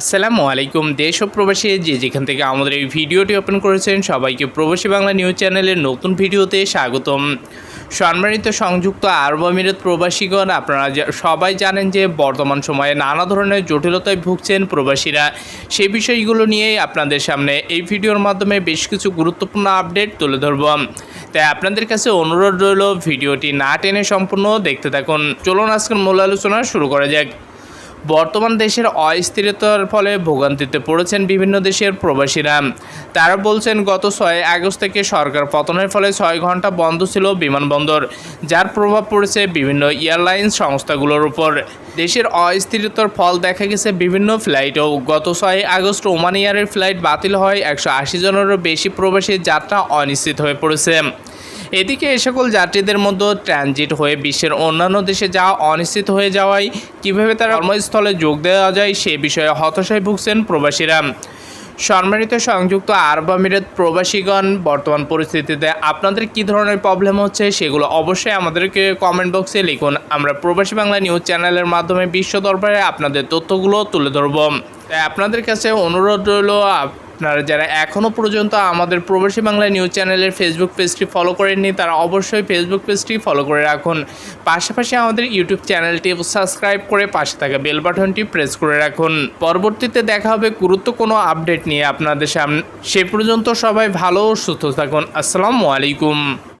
আসসালামু আলাইকুম, দেশ ও প্রবাসী যে যেখান থেকে আমাদের এই ভিডিওটি ওপেন করেছেন, সবাইকে প্রবাসী বাংলা নিউজ চ্যানেলের নতুন ভিডিওতে স্বাগতম। সম্মানিত সংযুক্ত আরব আমিরাত প্রবাসীগণ, আপনারা সবাই জানেন যে বর্তমান সময়ে নানা ধরনের জটিলতায় ভুগছেন প্রবাসীরা। সেই বিষয়গুলো নিয়েই আপনাদের সামনে এই ভিডিওর মাধ্যমে বেশ কিছু গুরুত্বপূর্ণ আপডেট তুলে ধরব। তাই আপনাদের কাছে অনুরোধ রইল, ভিডিওটি না টেনে সম্পূর্ণ দেখতে থাকুন। চলুন আজকের মূল আলোচনা শুরু করা যাক। বর্তমান দেশের অস্থিরতার ফলে ভোগান্তিতে পড়েছেন বিভিন্ন দেশের প্রবাসীরা। তারা বলছেন, গত ছয় আগস্ট থেকে সরকার পতনের ফলে ছয় ঘণ্টা বন্ধ ছিল বিমানবন্দর, যার প্রভাব পড়েছে বিভিন্ন এয়ারলাইন্স সংস্থাগুলোর উপর। দেশের অস্থিরতার ফল দেখা গেছে বিভিন্ন ফ্লাইটেও। গত ছয় আগস্ট ওমান এয়ারের ফ্লাইট বাতিল হয় একশো আশি জনেরও বেশি প্রবাসী যাত্রা অনিশ্চিত হয়ে পড়েছে। এদিকে এ সকল যাত্রীদের মধ্যে ট্রানজিট হয়ে বিশ্বের অন্যান্য দেশে যাওয়া অনিশ্চিত হয়ে যাওয়ায় কীভাবে তারা কর্মস্থলে যোগ দেওয়া যায় সে বিষয়ে হতাশায় ভুগছেন প্রবাসীরা। সম্মানিত সংযুক্ত আরব আমিরাত প্রবাসীগণ, বর্তমান পরিস্থিতিতে আপনাদের কী ধরনের প্রবলেম হচ্ছে সেগুলো অবশ্যই আমাদেরকে কমেন্ট বক্সে লিখুন। আমরা প্রবাসী বাংলা নিউজ চ্যানেলের মাধ্যমে বিশ্ব দরবারে আপনাদের তথ্যগুলো তুলে ধরব। তাই আপনাদের কাছে অনুরোধ রইল আপনারা যারা এখনও পর্যন্ত আমাদের প্রবাসী বাংলা নিউজ চ্যানেলের ফেসবুক পেজটি ফলো করেননি, তারা অবশ্যই ফেসবুক পেজটি ফলো করে রাখুন। পাশাপাশি আমাদের ইউটিউব চ্যানেলটি সাবস্ক্রাইব করে পাশে থাকা বেল বাটনটি প্রেস করে রাখুন। পরবর্তীতে দেখা হবে গুরুত্ব কোনো আপডেট নিয়ে আপনাদের সামনে। সে পর্যন্ত সবাই ভালো সুস্থ থাকুন। আসসালামু আলাইকুম।